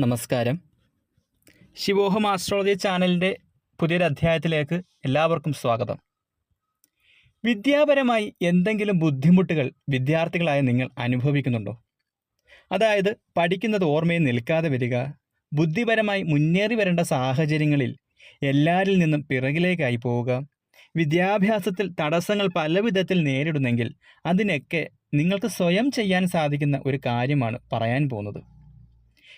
നമസ്കാരം. ശിവോഹം ആസ്ട്രോളജി ചാനലിന്റെ പുതിയൊരു അധ്യായത്തിലേക്ക് എല്ലാവർക്കും സ്വാഗതം. വിദ്യാപരമായി എന്തെങ്കിലും ബുദ്ധിമുട്ടുകൾ വിദ്യാർത്ഥികളായ നിങ്ങൾ അനുഭവിക്കുന്നുണ്ടോ? അതായത് പഠിക്കുന്നത് ഓർമ്മയിൽ നിൽക്കാതെ വരിക ബുദ്ധിപരമായി മുന്നേറി വരേണ്ട സാഹചര്യങ്ങളിൽ എല്ലാരിൽ നിന്നും പിറകിലേക്കായി പോവുക വിദ്യാഭ്യാസത്തിൽ തടസ്സങ്ങൾ പല വിധത്തിൽ നേരിടുന്നെങ്കിൽ അതിനൊക്കെ നിങ്ങൾക്ക് സ്വയം ചെയ്യാൻ സാധിക്കുന്ന ഒരു കാര്യമാണ് പറയാൻ പോകുന്നത്.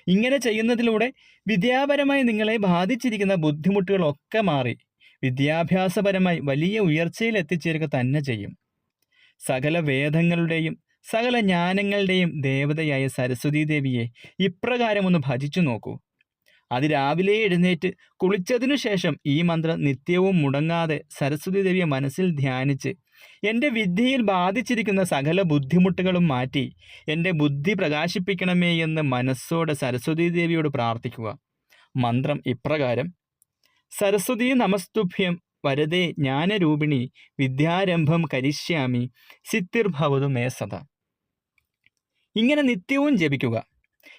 ഇങ്ങനെ ചെയ്യുന്നതിലൂടെ വിദ്യാപരമായി നിങ്ങളെ ബാധിച്ചിരിക്കുന്ന ബുദ്ധിമുട്ടുകളൊക്കെ മാറി. വിദ്യാഭ്യാസപരമായി വലിയ ഉയർച്ചയിൽ എത്തിച്ചേരുക തന്നെ ചെയ്യും. സകല വേദങ്ങളുടെയും സകല ജ്ഞാനങ്ങളുടെയും ദേവതയായ സരസ്വതീ ദേവിയെ ഇപ്രകാരം ഒന്ന് ഭജിച്ചു നോക്കൂ. അതിരാവിലെ എഴുന്നേറ്റ് കുളിച്ചതിനു ശേഷം ഈ മന്ത്രം നിത്യവും മുടങ്ങാതെ സരസ്വതി ദേവിയെ മനസ്സിൽ ധ്യാനിച്ച് എന്റെ വിദ്യയിൽ ബാധിച്ചിരിക്കുന്ന സകല ബുദ്ധിമുട്ടുകളും മാറ്റി എന്റെ ബുദ്ധി പ്രകാശിപ്പിക്കണമേ എന്ന് മനസ്സോടെ സരസ്വതി ദേവിയോട് പ്രാർത്ഥിക്കുക. മന്ത്രം ഇപ്രകാരം സരസ്വതി നമസ്തുഭ്യം വരദേ ജ്ഞാനരൂപിണി വിദ്യാരംഭം കരിഷ്യാമി സിത്തിർഭവതു മേ സദ ഇങ്ങനെ നിത്യവും ജപിക്കുക.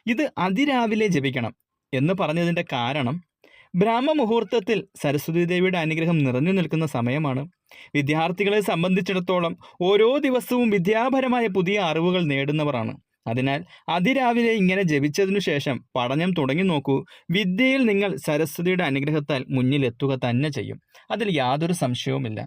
ഇത് അതിരാവിലെ ജപിക്കണം. എന്ന് പറഞ്ഞതിന്റെ കാരണം ബ്രാഹ്മമുഹൂർത്തത്തിൽ സരസ്വതി ദേവിയുടെ അനുഗ്രഹം നിറഞ്ഞു നിൽക്കുന്ന സമയമാണ്. വിദ്യാർത്ഥികളെ സംബന്ധിച്ചിടത്തോളം ഓരോ ദിവസവും വിദ്യാപരമായ പുതിയ അറിവുകൾ നേടുന്നവരാണ്. അതിനാൽ അതിരാവിലെ ഇങ്ങനെ ജപിച്ചതിനു ശേഷം പഠനം തുടങ്ങി നോക്കൂ. വിദ്യയിൽ നിങ്ങൾ സരസ്വതിയുടെ അനുഗ്രഹത്താൽ മുന്നിലെത്തുക തന്നെ ചെയ്യും. അതിൽ യാതൊരു സംശയവുമില്ല.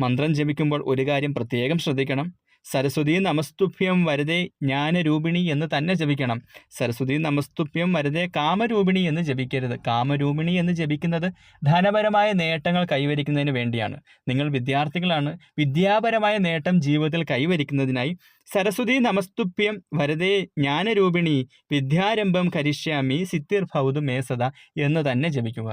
മന്ത്രം ജപിക്കുമ്പോൾ ഒരു കാര്യം പ്രത്യേകം ശ്രദ്ധിക്കണം. സരസ്വതി നമസ്തുഭ്യം വരദേ ജ്ഞാനരൂപിണി എന്ന് തന്നെ ജപിക്കണം. സരസ്വതി നമസ്തുഭ്യം വരതെ കാമരൂപിണി എന്ന് ജപിക്കരുത്. കാമരൂപിണി എന്ന് ജപിക്കുന്നത് ധനപരമായ നേട്ടങ്ങൾ കൈവരിക്കുന്നതിന് വേണ്ടിയാണ്. നിങ്ങൾ വിദ്യാർത്ഥികളാണ് വിദ്യാപരമായ നേട്ടം ജീവിതത്തിൽ കൈവരിക്കുന്നതിനായി സരസ്വതി നമസ്തുഭ്യം വരതെ ജ്ഞാനരൂപിണി വിദ്യാരംഭം കരിഷ്യാമി സിത്തിർ ഭൗതു മേസത എന്ന് തന്നെ ജപിക്കുക.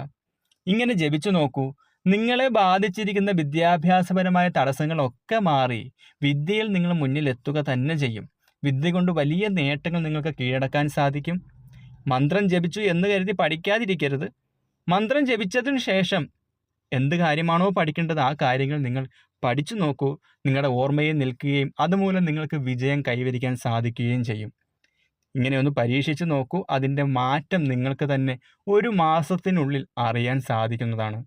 ഇങ്ങനെ ജപിച്ചു നോക്കൂ. നിങ്ങളെ ബാധിച്ചിരിക്കുന്ന വിദ്യാഭ്യാസപരമായ തടസ്സങ്ങളൊക്കെ മാറി വിദ്യയിൽ നിങ്ങൾ മുന്നിലെത്തുക തന്നെ ചെയ്യും. വിദ്യ കൊണ്ട് വലിയ നേട്ടങ്ങൾ നിങ്ങൾക്ക് കീഴടക്കാൻ സാധിക്കും. മന്ത്രം ജപിച്ചു എന്ന് കരുതി പഠിക്കാതിരിക്കരുത്. മന്ത്രം ജപിച്ചതിന് ശേഷം എന്ത് കാര്യമാണോ പഠിക്കേണ്ടത് ആ കാര്യങ്ങൾ നിങ്ങൾ പഠിച്ചു നോക്കൂ. നിങ്ങളുടെ ഓർമ്മയെ നിൽക്കുകയും അതുമൂലം നിങ്ങൾക്ക് വിജയം കൈവരിക്കാൻ സാധിക്കുകയും ചെയ്യും. ഇങ്ങനെ ഒന്ന് പരീക്ഷിച്ച് നോക്കൂ. അതിന്റെ മാറ്റം നിങ്ങൾക്ക് തന്നെ ഒരു മാസത്തിനുള്ളിൽ അറിയാൻ സാധിക്കുന്നതാണ്.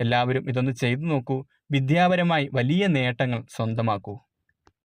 എല്ലാവരും ഇതൊന്ന് ചെയ്തു നോക്കൂ. വിദ്യാപരമായി വലിയ നേട്ടങ്ങൾ സ്വന്തമാക്കൂ.